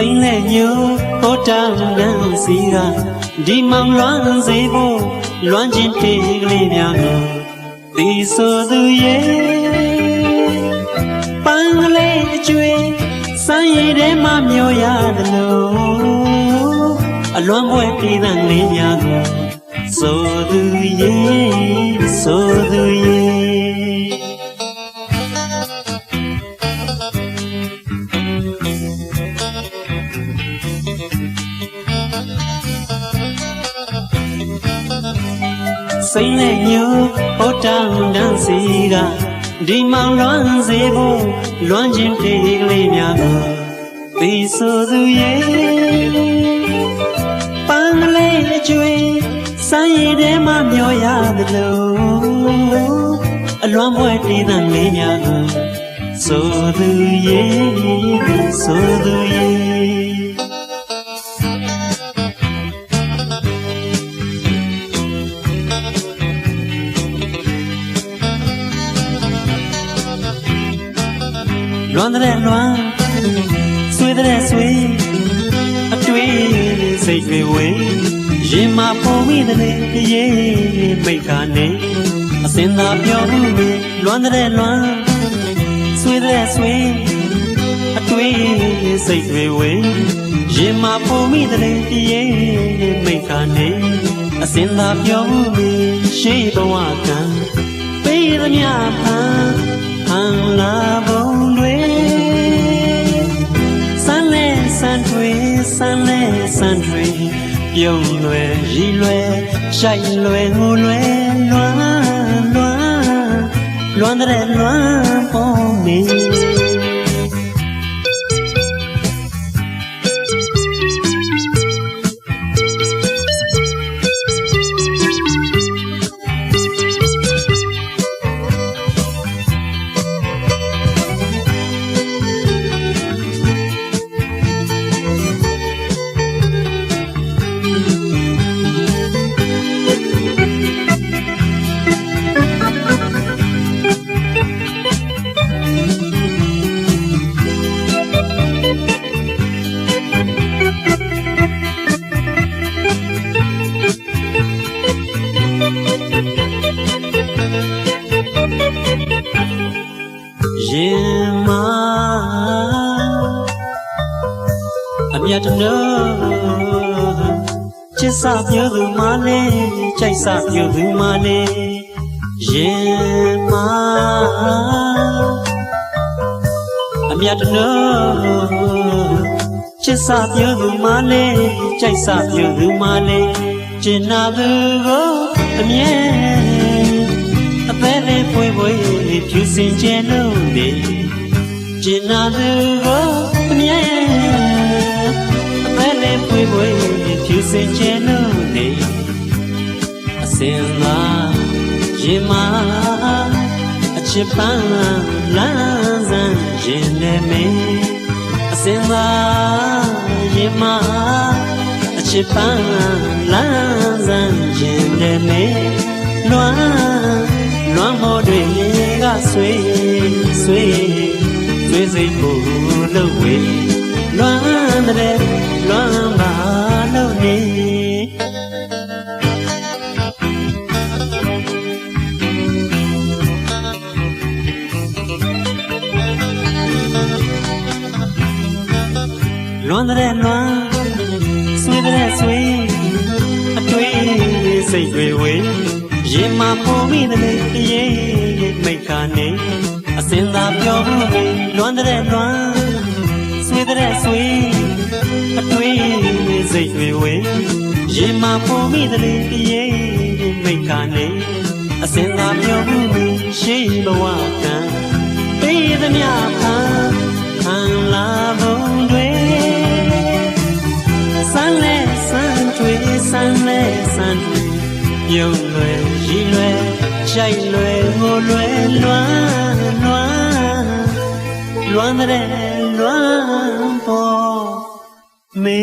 စိမ့်နဲ့ညိုဟိုတောင်ကန်းစီကဒီမောင်လွမ်းစေဖို့လွမ်းချင်းတေကလေးများကိုဒီဆိုသူရဲ့ပန်းကလေးအကျွေးစမ်းရည်ထဲမှာမျောရတယ်လို့အလွန်ပွဲပြည်သံလေးများကိုဆိုသူရဲ့ဆိုသူရဲ့ စိမ့်နဲ့ညိုဟိုတောင်တန်းစီကဒီမောင်လွမ်းစေဖို့လွမ်းချင်းတေကလေးများကိုဒီဆိုသူရဲ့ပန်းကလေးအကျွေးစမ်းရည်ထဲမှာမျောရတယ်လို့အလွမ်းပွဲတည်တဲ့လေးများကိုဆိုသူရဲ့ လွမ်းတဲ့လွမ်းဆွေးတဲ့ဆွေးအတွေ့စိတ်တွေဝေးရင်မပုံမိတဲ့ရေးမိတ်ကနေအစင်သာပြောမှုမေလွမ်းတဲ့လွမ်းဆွေးတဲ့ဆွေးအတွေ့စိတ်တွေဝေးရင်မပုံမိတဲ့ရေးမိတ်ကနေအစင်သာပြောမှုမေရှိဘဝကံပေးသမျှဖန်ဟန်လာ ဆန်းလဲဆန်းထွေပြုံးလွယ်ရီလွယ်ရှိုက်လွယ်ဟိုလွယ်လွမ်းလွမ်းလွမ်းတဲ့လွမ်းပေါ်မီ ရင်မအမြတ်တနော်ချစ်စပြောသူမလေးကြိုက်စပြောသူမလေးရင်မအမြတ်တနော်ချစ်စပြောသူမလေးကြိုက်စပြောသူမလေးကျင်နာသူကိုအမြဲ အသက်လေးဖွေးဖွေးဖြူစင်ကျဲလို့နေကျင်နာသူကိုအမြဲအသက်လေးဖွေးဖွေးဖြူစင်ကျဲလို့နေအစင်သာရင်မအချစ်ပန်းလမ်းစံရင်နဲ့မင်းအစင်သာရင်မအချစ်ပန်းလမ်းစံရင်နဲ့မင်းလွမ်း လွမ်းမော်တွေကဆွေဆွေဆွေစိတ်ကိုလှုပ်ဝေလွမ်းတဲ့လွမ်းပါလို့နေလွန်တဲ့လွန်ဆွေးတဲ့ဆွေးအတွေ့စိတ်တွေဝေး ရင်မပုံမိတဲ့ရေးမိတ်ကနေအစင်သာပြောမှုတွေလွန်တဲ့လွန်ဆွေးတဲ့ဆွေးအတွေ့စိတ်တွေဝေးရင်မပုံမိတဲ့ရေးမိတ်ကနေအစင်သာပြောမှုတွေရှိဘဝကံပေးသမျှဖန်ဟန်လာပုံတွေဆန်းလဲဆန်းတွေဆန်းလဲဆန်းတွေ ပြုံးလွယ်ရီလွယ်ရှိုက်လွယ်ငိုလွယ်လွမ်းလွမ်းလွမ်းတဲ့လွမ်းပေါ်မေ